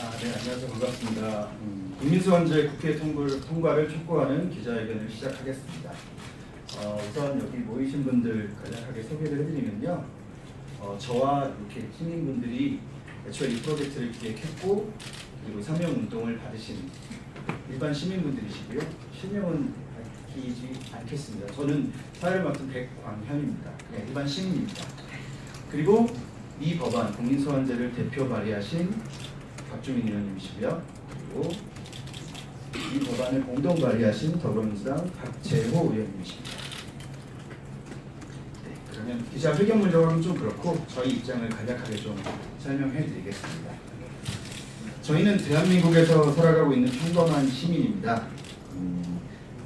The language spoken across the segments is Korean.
아, 네, 안녕하세요. 반갑습니다. 음, 국민수원제 국회 통과를, 촉구하는 기자회견을 시작하겠습니다. 어, 우선 여기 모이신 분들 간략하게 소개를 해드리면요. 어, 저와 이렇게 시민분들이 애초에 이 프로젝트를 기획했고 그리고 사명 운동을 받으신 일반 시민분들이시고요. 실명은 밝히지 않겠습니다. 저는 사회를 맡은 백광현입니다. 그냥 일반 시민입니다. 그리고 이 법안 국민소환제를 대표 발의하신 박주민 의원님이시고요. 그리고 이 법안을 공동 발의하신 더불어민주당 박재호 의원님이십니다. 네, 그러면 기자회견 문제와는 좀 그렇고 저희 입장을 간략하게 좀 설명해 드리겠습니다. 저희는 대한민국에서 살아가고 있는 평범한 시민입니다. 음,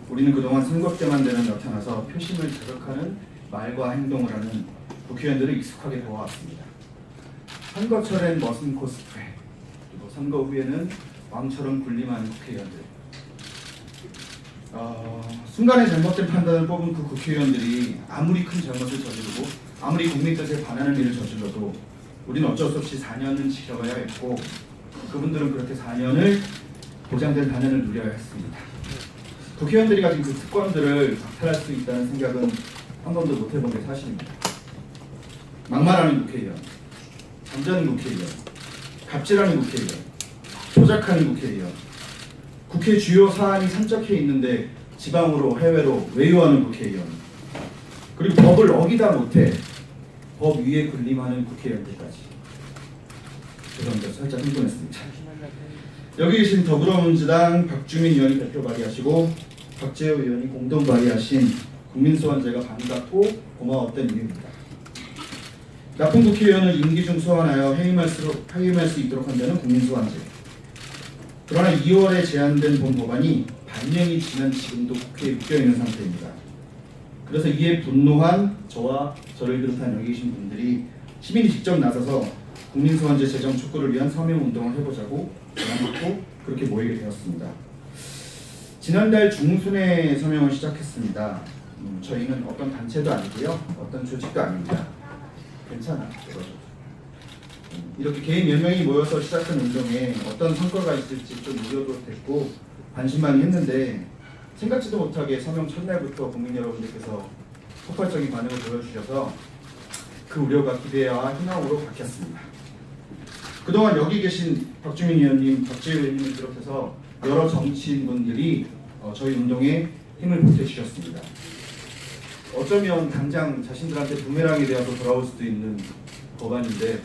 우리는 그동안 선거 때만 되면 나타나서 표심을 자극하는 말과 행동을 하는 국회의원들을 익숙하게 보아왔습니다. 선거철엔 머슴 코스프레, 선거 후에는 왕처럼 군림하는 국회의원들. 어, 순간의 잘못된 판단을 뽑은 그 국회의원들이 아무리 큰 잘못을 저지르고 아무리 국민 뜻에 반하는 일을 저질러도 우리는 어쩔 수 없이 4년은 지켜가야 했고 그분들은 그렇게 4년을 보장된 4년을 누려야 했습니다. 국회의원들이 가진 그 특권들을 박탈할 수 있다는 생각은 한 번도 못 해본 게 사실입니다. 막말하는 국회의원, 잠자는 국회의원, 갑질하는 국회의원, 조작하는 국회의원, 국회 주요 사안이 산적해 있는데 지방으로 해외로 외유하는 국회의원, 그리고 법을 어기다 못해 법 위에 군림하는 국회의원들까지. 죄송합니다. 살짝 흥분했습니다. 여기 계신 더불어민주당 박주민 의원이 대표 발의하시고 박재호 의원이 공동 발의하신 국민소환제가 반갑고 고마웠던 이유입니다. 나쁜 국회의원을 임기 중 소환하여 해임할 수, 해임할 수 있도록 한다는 국민소환제. 그러나 2월에 제안된 본 법안이 반년이 지난 지금도 국회에 묶여 있는 상태입니다. 그래서 이에 분노한 저와 저를 비롯한 여기 계신 분들이 시민이 직접 나서서 국민소환제 제정 촉구를 위한 서명 운동을 해보자고 정해놓고 그렇게 모이게 되었습니다. 지난달 중순에 서명을 시작했습니다. 음, 저희는 어떤 단체도 아니고요, 어떤 조직도 아닙니다. 괜찮아. 그거죠. 음, 이렇게 개인 몇 명이 모여서 시작한 운동에 어떤 성과가 있을지 좀 우려도 됐고 관심 많이 했는데 생각지도 못하게 서명 첫날부터 국민 여러분들께서 폭발적인 반응을 보여주셔서 그 우려가 기대와 희망으로 바뀌었습니다. 그동안 여기 계신 박주민 의원님, 박지혜 의원님을 비롯해서 여러 정치인분들이 어, 저희 운동에 힘을 보태주셨습니다. 어쩌면 당장 자신들한테 부메랑이 되어서 돌아올 수도 있는 법안인데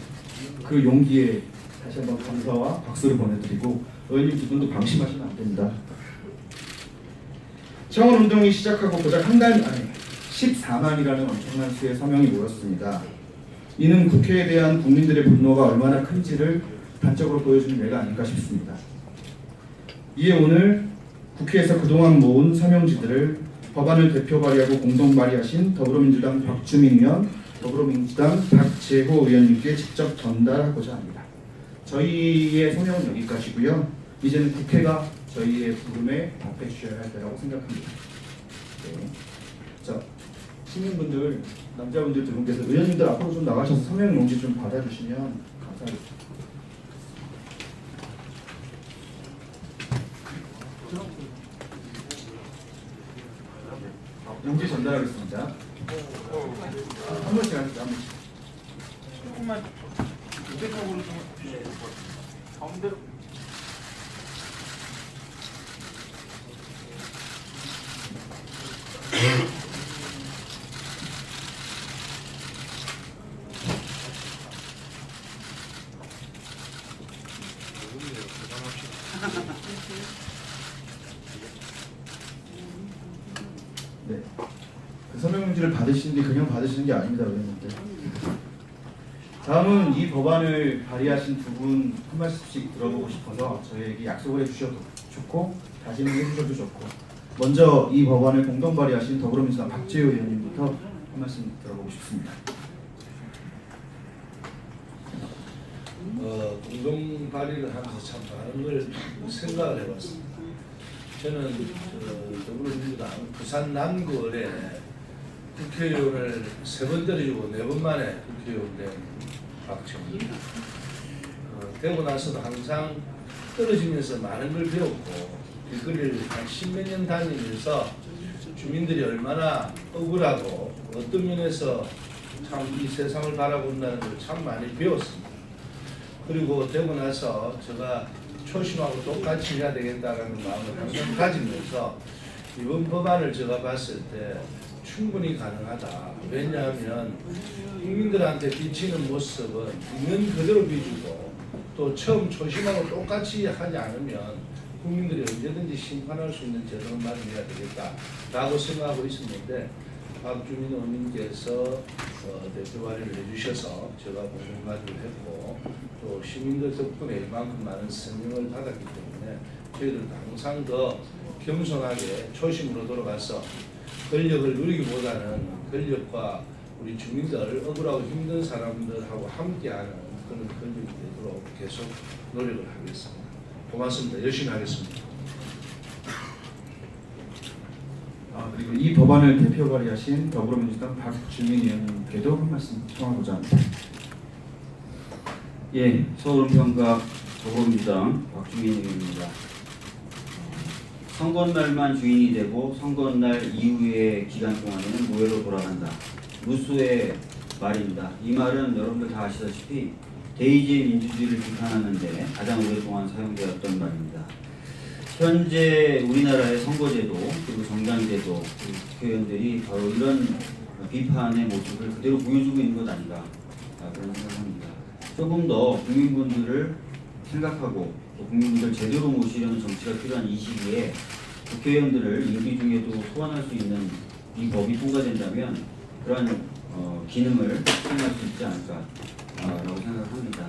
그 용기에 다시 한번 감사와 박수를 보내드리고 의원님 두 분도 방심하시면 안 됩니다. 청원 운동이 시작하고 고작 한달 안에 14만이라는 엄청난 수의 서명이 모였습니다. 이는 국회에 대한 국민들의 분노가 얼마나 큰지를 단적으로 보여주는 예가 아닌가 싶습니다. 이에 오늘 국회에서 그동안 모은 서명지들을 법안을 대표 발의하고 공동 발의하신 더불어민주당 박주민 의원, 더불어민주당 박재호 의원님께 직접 전달하고자 합니다. 저희의 서명은 여기까지고요. 이제는 국회가 저희의 부름에 답해 주셔야 할 때라고 생각합니다. 네. 자, 시민분들, 남자분들 두 분께서 의원님들 앞으로 좀 나가셔서 서명 용지 좀 받아주시면 감사하겠습니다. 용지 전달하겠습니다. 한 번씩 하시죠, 한 번씩. 조금만 무대쪽으로 좀 가운데로 네. 그 서명 용지를 받으시는 게 그냥 받으시는 게 아닙니다, 의원님들. 다음은 이 법안을 발의하신 두 분 한 말씀씩 들어보고 싶어서 저희에게 약속을 해주셔도 좋고 다짐을 해주셔도 좋고 먼저 이 법안을 공동 발의하신 더불어민주당 박재호 의원님부터 한 말씀 들어보고 싶습니다. 어, 공동 발의를 하면서 참 많은 걸 생각을 해봤습니다. 저는 저, 더불어민주당 부산 남구 을에 국회의원을 세 번 때리고 네 번 만에 국회의원 된 박정희. 어, 되고 나서도 항상 떨어지면서 많은 걸 배웠고 길거리를 한 십몇 년 다니면서 주민들이 얼마나 억울하고 어떤 면에서 참 이 세상을 바라본다는 걸 참 많이 배웠습니다. 그리고 되고 나서 제가 초심하고 똑같이 해야 되겠다라는 마음을 항상 가지면서 이번 법안을 제가 봤을 때 충분히 가능하다. 왜냐하면 국민들한테 비치는 모습은 있는 그대로 비주고 또 처음 초심하고 똑같이 하지 않으면 국민들이 언제든지 심판할 수 있는 제도를 마련해야 되겠다라고 생각하고 있었는데 박주민 의원님께서 어, 대표 발의를 해주셔서 제가 발의를 했고 또 시민들 덕분에 이만큼 많은 성명을 받았기 때문에 저희들도 항상 더 겸손하게 초심으로 돌아가서 권력을 누리기보다는 권력과 우리 주민들 억울하고 힘든 사람들하고 함께하는 그런 권력이 되도록 계속 노력을 하겠습니다. 고맙습니다. 열심히 하겠습니다. 아, 그리고 이 법안을 대표 발의하신 더불어민주당 박주민 의원님께도 한 말씀 청하고자 합니다. 예, 서울은평가 더불어민주당 박주민 의원입니다. 선거날만 주인이 되고 선거날 이후의 기간 동안에는 무효로 돌아간다. 무수의 말입니다. 이 말은 여러분들 다 아시다시피 대의제 민주주의를 비판하는데 가장 오랫동안 사용되었던 말입니다. 현재 우리나라의 선거제도 그리고 정당제도 국회의원들이 바로 이런 비판의 모습을 그대로 보여주고 있는 것 아닌가 아, 그런 생각합니다. 조금 더 국민분들을 생각하고 또 국민분들 제대로 모시려는 정치가 필요한 이 시기에 국회의원들을 임기 중에도 소환할 수 있는 이 법이 통과된다면 그러한 어, 기능을 수행할 수 있지 않을까라고 생각합니다.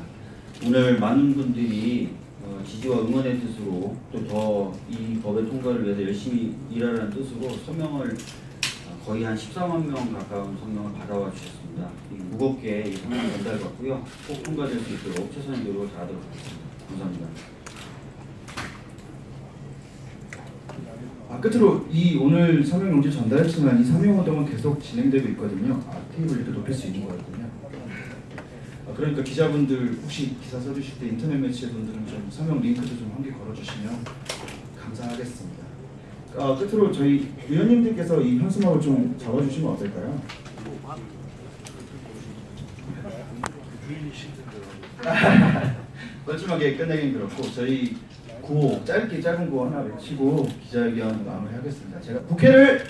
오늘 많은 분들이 어, 지지와 응원의 뜻으로 또 더 이 법의 통과를 위해서 열심히 일하라는 뜻으로 서명을 어, 거의 한 14만 명 가까운 서명을 받아와 주셨습니다. 이 무겁게 이 서명 전달받고요. 꼭 통과될 수 있도록 최선의 노력을 다하도록 하겠습니다. 감사합니다. 아, 끝으로 이 오늘 서명 용지 전달했지만 이 서명 운동은 계속 진행되고 있거든요. 아, 테이블 위도 높일 수 있는 거거든요. 아, 그러니까 기자분들 혹시 기사 써주실 때 인터넷 매체 분들은 좀 서명 링크도 좀 한 개 걸어주시면 감사하겠습니다. 아, 끝으로 저희 위원님들께서 이 현수막을 좀 잡아주시면 어떨까요? 뻘쭘하게 끝내긴 그렇고 저희 구호 짧게 짧은 구호 하나 외치고 기자회견 마무리하겠습니다. 제가 국회를